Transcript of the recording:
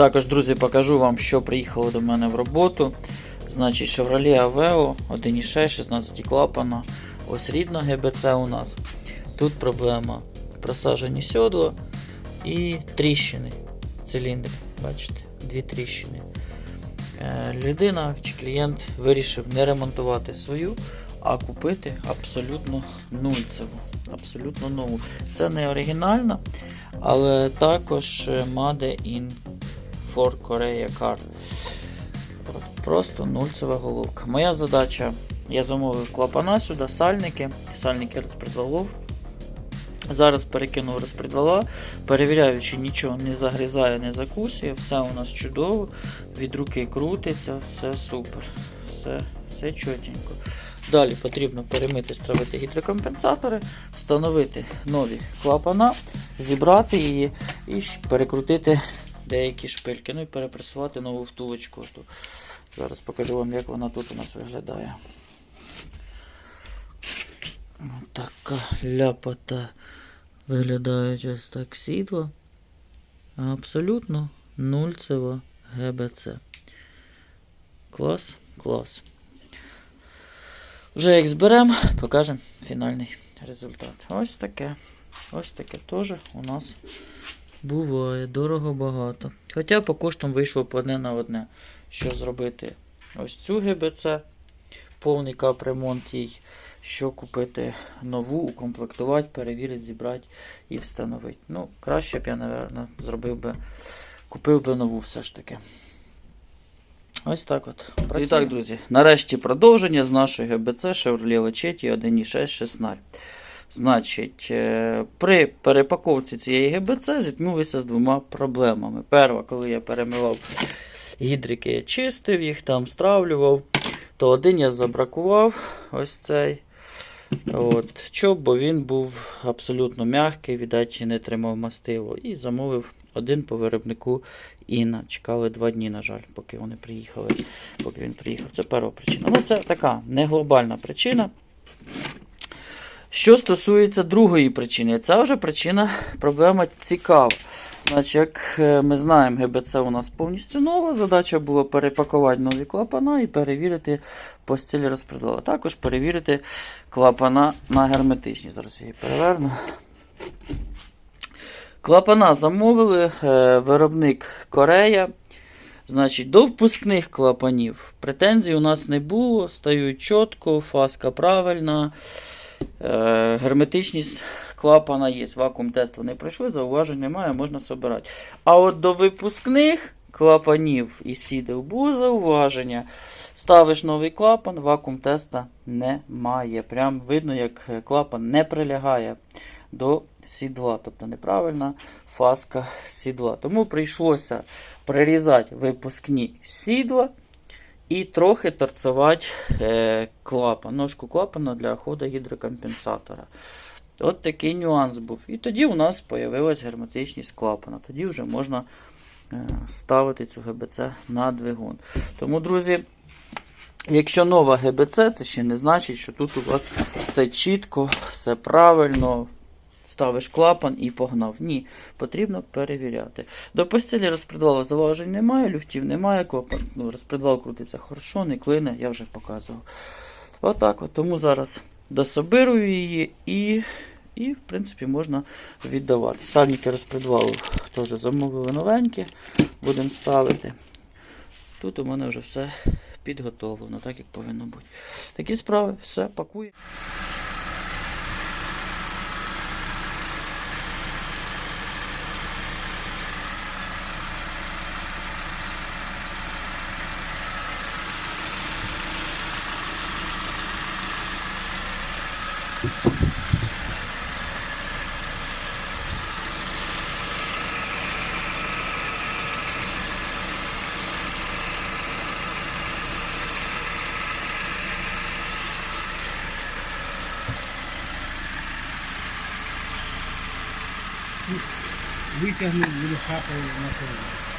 Також, друзі, покажу вам, що приїхало до мене в роботу. Значить, Chevrolet Aveo 1.6, 16 клапана. Ось рідна ГБЦ у нас. Тут проблема просаджені сьодла і тріщини. Циліндр, бачите, дві тріщини. Е, Людина чи клієнт вирішив не ремонтувати свою, а купити абсолютно нульцеву. Абсолютно нову. Це не оригінальна, але також е, Made in for Korea Car. Просто нульцева головка. Моя задача, я замовив клапана сюди, сальники, сальники розпредвалов. Зараз перекинув розпредвала, перевіряю, чи нічого не загризає, не закусує. Все у нас чудово, від руки крутиться, все супер, все, все чотенько. Далі потрібно перемити, стравити гідрокомпенсатори, встановити нові клапана, зібрати її і перекрутити деякі шпильки. Ну і перепресувати нову втулочку. Ту. Зараз покажу вам, як вона тут у нас виглядає. Така ляпота виглядають ось так сідло. Абсолютно нульцево ГБЦ. Клас, клас. Вже як зберемо, покажемо фінальний результат. Ось таке. Ось таке теж у нас буває. Дорого багато. Хоча по коштам вийшло б одне на одне. Що зробити ось цю ГБЦ, повний капремонт їй, що купити нову, укомплектувати, перевірити, зібрати і встановити. Ну, краще б я, напевно, зробив би, купив би нову все ж таки. Ось так от. І так, друзі, нарешті продовження з нашої ГБЦ Chevrolet Lachetti 1.6 16. Значить, е, при перепаковці цієї ГБЦ зіткнулися з двома проблемами. Перша, коли я перемивав гідрики, я чистив їх, там стравлював, то один я забракував ось цей. От, чоб, бо він був абсолютно м'який, віддать, не тримав мастило. І замовив один по виробнику Інна. Чекали два дні, на жаль, поки вони приїхали. Поки він приїхав. Це перша причина. Ну, це така не глобальна причина. Що стосується другої причини, ця вже причина, проблема цікава. Значить, як е, ми знаємо, ГБЦ у нас повністю нова. Задача була перепакувати нові клапана і перевірити по стилі розпредвала. Також перевірити клапана на герметичність. Зараз її переверну. Клапана замовили, е, виробник Корея. Значить, до впускних клапанів претензій у нас не було, стають чітко, фаска правильна, герметичність клапана є. Вакуум тест вони пройшли, зауважень немає, можна собирати. А от до випускних клапанів і сідел було зауваження. Ставиш новий клапан, вакуум теста немає. Прям видно, як е, клапан не прилягає до сідла, тобто неправильна фаска сідла. Тому прийшлося прирізати випускні сідла і трохи торцувати е, клапан, ножку клапана для ходу гідрокомпенсатора. От такий нюанс був. І тоді у нас з'явилась герметичність клапана. Тоді вже можна е, ставити цю ГБЦ на двигун. Тому, друзі, якщо нова ГБЦ, це ще не значить, що тут у вас все чітко, все правильно. Ставиш клапан і погнав. Ні, потрібно перевіряти. До постілі розпредвалу заважень немає, люфтів немає, клапан, ну, розпредвал крутиться хорошо, не клине, я вже показував. Отак от. Тому зараз дособирую її і, і в принципі, можна віддавати. Сальники розпредвалу теж замовили новенькі, будемо ставити. Тут у мене вже все підготовлено, так як повинно бути. Такі справи, все, пакую. We can move nu, nu, nu, nu, nu,